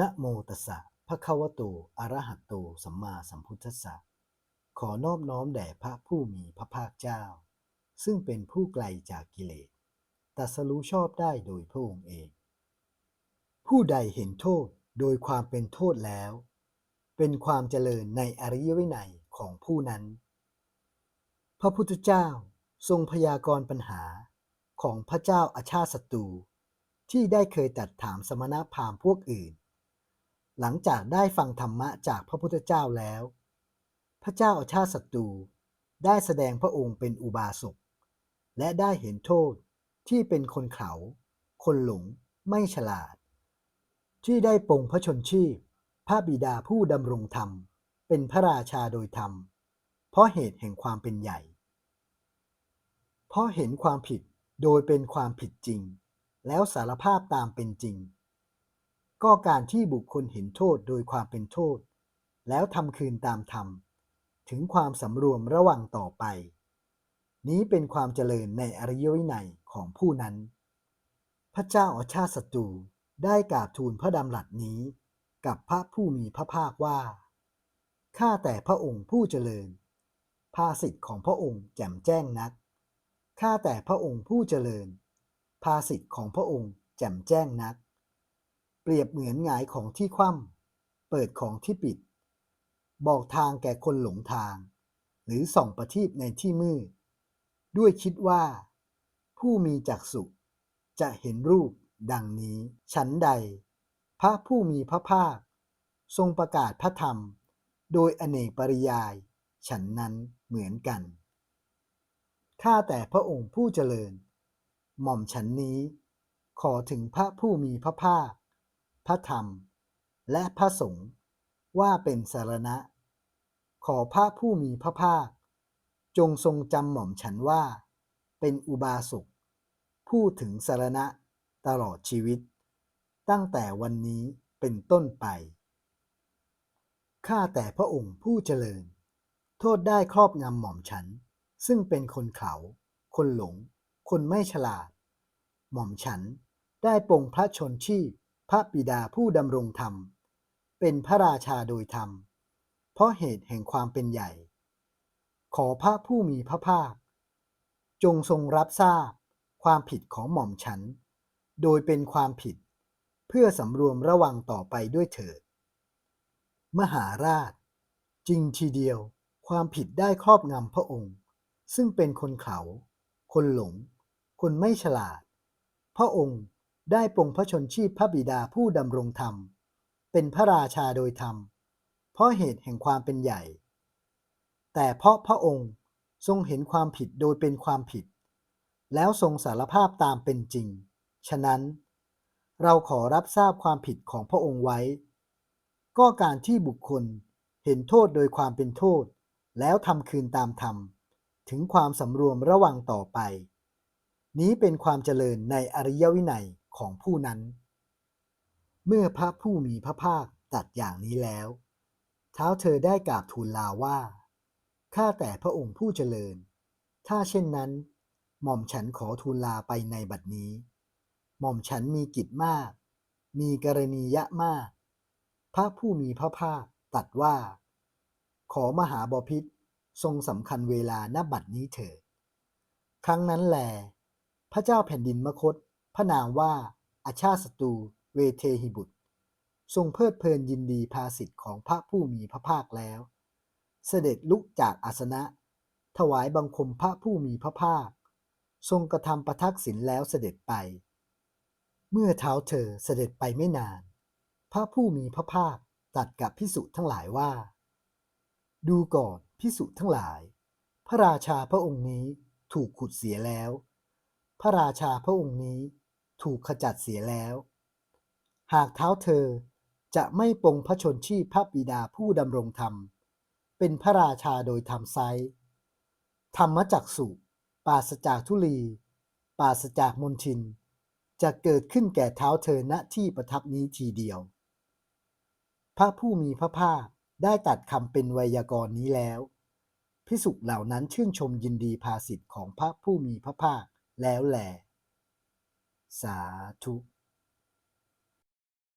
นะโมตัสสะภะคะวะโตอะระหะโต สัมมาสัมพุทธัสสะ ขอนอบน้อมแด่พระผู้มีพระภาคเจ้า ซึ่งเป็นผู้ไกลจากกิเลสตัสรู้ชอบได้โดยพระองค์เอง ผู้ใดเห็นโทษโดยความเป็นโทษแล้ว เป็นความเจริญในอริยวินัยของผู้นั้น พระพุทธเจ้าทรงพยากรณ์ปัญหาของพระเจ้าอาชาติศัตรูที่ได้เคยตัดถามสมณพราหมณ์พวกอื่น หลังจากได้ฟังธรรมะจากพระพุทธเจ้าแล้ว พระเจ้าอาชาติศัตรูได้แสดงพระองค์เป็นอุบาสกและได้เห็นโทษที่เป็นคนเขา คนหลงไม่ฉลาด ที่ได้ปงพระชนชีพ พระบิดาผู้ดำรงธรรม เป็นพระราชาโดยธรรม เพราะเหตุแห่งความเป็นใหญ่ เพราะเห็นความผิดโดยเป็นความผิดจริง แล้วสารภาพตามเป็นจริง ก็การที่บุคคลเห็นโทษโดยความเป็นโทษ แล้วทำคืนตามธรรม ถึงความสำรวมระวังต่อไป นี้เป็นความเจริญในอริยวินัยของผู้นั้น พระเจ้าอาชาติศัตรูได้กราบทูลพระดำรัสนี้ กับพระผู้มีพระภาคว่า ข้าแต่พระองค์ผู้เจริญ ภาสิทธิ์ของพระองค์แจ่มแจ้งนัก ข้าแต่พระองค์ผู้เจริญ ภาสิทธิ์ของพระองค์แจ่มแจ้งนัก เปรียบเหมือนหงายของที่คว่ำเปิดของที่ปิด บอกทางแก่คนหลงทาง หรือส่องประทีปในที่มืด ด้วยคิดว่า ผู้มีจักษุจะเห็นรูปดังนี้ ฉันใด พระผู้มีพระภาค ทรงประกาศพระธรรม โดยอเนกปริยาย ฉันนั้นเหมือนกัน ข้าแต่พระองค์ผู้เจริญ หม่อมฉันนี้ ขอถึงพระผู้มีพระภาค พระธรรม และพระสงฆ์ว่าเป็นสารณะ ขอพระผู้มีพระภาค จงทรงจำหม่อมฉันว่า เป็นอุบาสกผู้ถึงสารณะตลอดชีวิต ตั้งแต่วันนี้เป็นต้นไป ข้าแต่พระองค์ผู้เจริญ โทษได้ครอบงำหม่อมฉัน ซึ่งเป็นคนเขาคนหลง คนไม่ฉลาด หม่อมฉันได้ปรงพระชนชีพ พระบิดาผู้ดำรงธรรม เป็นพระราชาโดยธรรม เพราะเหตุแห่งความเป็นใหญ่ ขอพระผู้มีพระภาค จงทรงรับทราบความผิดของหม่อมฉัน โดยเป็นความผิดเพื่อสำรวมระวังต่อไปด้วยเถิด มหาราช จริงทีเดียวความผิดได้ครอบงำพระองค์ ซึ่งเป็นคนเขา คนหลง คนไม่ฉลาด พระองค์ ได้ปรงพระชนชีพพระบิดาผู้ดำรงธรรม เป็นพระราชาโดยธรรม เพราะเหตุแห่งความเป็นใหญ่ แต่เพราะพระองค์ทรงเห็นความผิดโดยเป็นความผิด แล้วทรงสารภาพตามเป็นจริง ฉะนั้น เราขอรับทราบความผิดของพระองค์ไว้ ก็การที่บุคคลเห็นโทษโดยความเป็นโทษ แล้วทำคืนตามธรรม ถึงความสำรวมระวังต่อไป นี้เป็นความเจริญในอริยวินัย ของผู้นั้น เมื่อพระผู้มีพระภาคตัดอย่างนี้แล้ว เท้าเธอได้กราบทูลลาว่า ข้าแต่พระองค์ผู้เจริญ ถ้าเช่นนั้น หม่อมฉันขอทูลลาไปในบัดนี้ หม่อมฉันมีกิจมาก มีกรณียะมาก พระผู้มีพระภาคตัดว่า ขอมหาบพิษทรงสำคัญเวลาณบัดนี้เถิด ครั้งนั้นแล พระเจ้าแผ่นดินมคต พระนามว่าอาชาติศัตรูเวเทหิบุตร ทรงเพลิดเพลินยินดีภาสิทธิ์ของพระผู้มีพระภาคแล้ว เสด็จลุกจากอาสนะ ถวายบังคมพระผู้มีพระภาค ทรงกระทำประทักษิณแล้วเสด็จไป เมื่อเท้าเธอเสด็จไปไม่นาน พระผู้มีพระภาคตรัสกับพิสุทั้งหลายว่า ดูก่อนพิสุทั้งหลาย พระราชาพระองค์นี้ถูกขุดเสียแล้ว พระราชาพระองค์นี้ ถูกขจัดเสียแล้ว หากเท้าเธอจะไม่ปงพระชนชีพพระบิดาผู้ดำรงธรรม เป็นพระราชาโดยธรรมไซธรรมจักสุปราศจากทุลี ปราศจากมนทิน จะเกิดขึ้นแก่เท้าเธอณที่ประทับนี้ทีเดียว พระผู้มีพระภาคได้ตัดคำเป็นไวยากรณ์นี้แล้ว พิสุเหล่านั้นชื่นชมยินดีภาสิทธิ์ของพระผู้มีพระภาคแล้วแล สาธุ